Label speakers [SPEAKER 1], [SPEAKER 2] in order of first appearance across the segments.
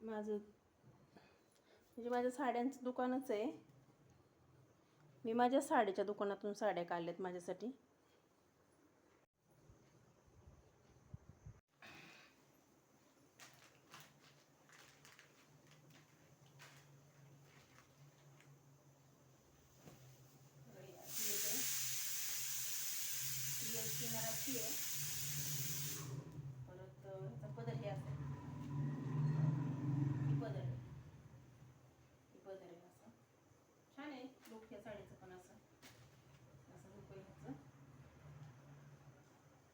[SPEAKER 1] माझं म्हणजे माझ्या साड्यांचं दुकानच आहे. मी माझ्या साडीच्या दुकानातून साड्या काढल्यात माझ्यासाठी. किनाराची आहे परत ह्याचा पदर हे असं ही पदर आहे ही पदर आहे असं छान आहे लुक या साडीचं पण असं असं लुक आहे ह्याचं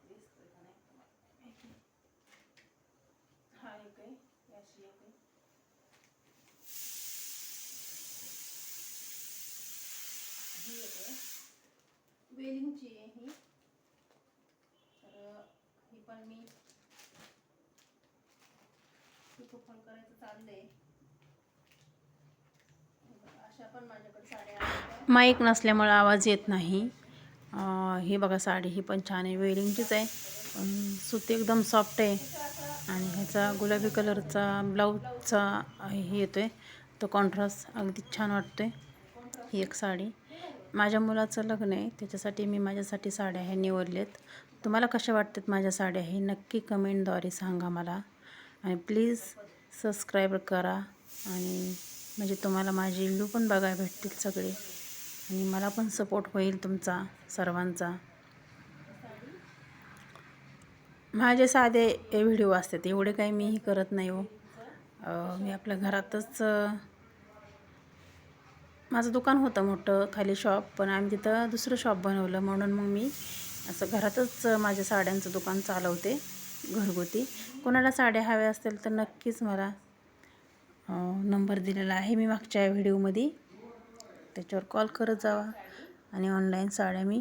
[SPEAKER 1] दिसतोय का नाही तुम्हाला काय माहिती. हा एक आहे ही येते ही एक वेलिंगची आहे ही. तर ही पण मी पिको करायचं चाललंय. अशा पण माझ्याकडे साड्या
[SPEAKER 2] माईक नसल्यामुळे आवाज येत नाही. ही बघा साडी ही पण छान आहे. वेलिंगचीच आहे. पण सुती एकदम सॉफ्ट आहे. आणि ह्याचा गुलाबी कलरचा ब्लाऊजचा हे येतो आहे तो कॉन्ट्रास्ट अगदी छान वाटतो आहे ही एक साडी. माझ्या मुलाचं लग्न आहे. त्याच्यासाठी मी माझ्यासाठी साड्या हे निवडल्यात. तुम्हाला कशा वाटतात माझ्या साड्या? हे नक्की कमेंटद्वारे सांगा मला. आणि प्लीज सबस्क्राईब करा. आणि म्हणजे तुम्हाला माझे व्ह्यू पण बघायला भेटतील सगळे. आणि मला पण सपोर्ट होईल तुमचा सर्वांचा. माझे साधे व्हिडिओ असतात एवढे काही मीही करत नाही हो. मी आपल्या घरातच माझं दुकान होतं मोठं खाली शॉप पण आम्ही तिथं दुसरं शॉप बनवलं. म्हणून मग मी असं घरातच माझ्या साड्यांचं दुकान चालवते घरगुती. कोणाला साड्या हव्या असतील तर नक्कीच मला नंबर दिलेला आहे मी मागच्या व्हिडिओमध्ये. त्याच्यावर कॉल करत जावा आणि ऑनलाईन साड्या मी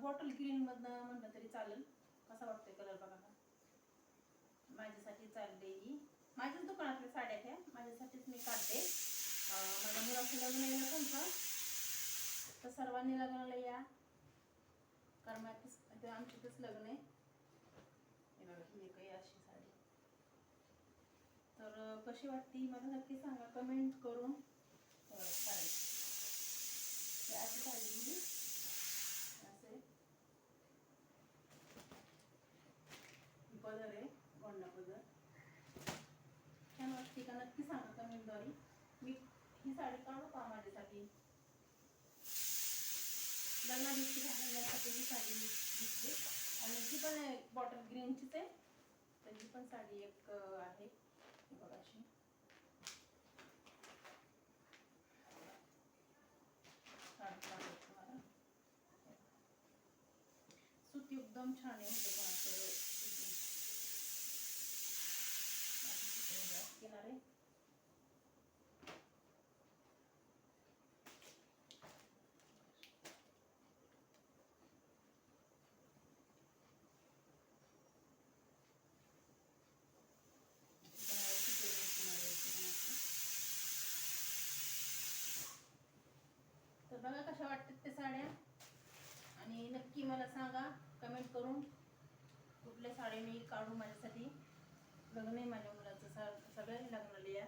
[SPEAKER 2] बॉटल
[SPEAKER 1] ग्रीनमधनं म्हटलं तरी चालेल. कसा वाटतोय कलर बघा माझ्यासाठी चालते ही. माझ्याच दुकानातल्या साड्या ह्या माझ्यासाठीच मी काढते. माझ्या मुलाचं लग्न आहे ना तुमचं. तर सर्वांनी लग्नाला या. कारण म्हणजे आमच्यातच लग्न आहे. हे बघा ही अशी साडी. तर कशी वाटते मला नक्की सांगा. कमेंट करून. चालेल. बघा, साडी अशी साडी दिली असे ही पदर आहे गोंडा पदर. छान वाटते का? नक्की सांगा कमेंटद्वारे. मी ही साडी काढू का माझ्यासाठी? लग्ना दिवशी घालण्यासाठी ही साडी मी घेतली. आणि जी पण बॉटल ग्रीनचीच आहे तर ही पण साडी एक आहे. बघा अशी. सुती एकदम छान आहे म्हणजे पण असं एकदम अशी घेणार आहे तर बघा कशा वाटतात त्या साड्या. आणि नक्की मला सांगा कमेंट करून कुठल्या साड्या मी काढू माझ्यासाठी. लग्न आहे माझ्या मुलाचं सा सगळ्यांनी लग्नाला या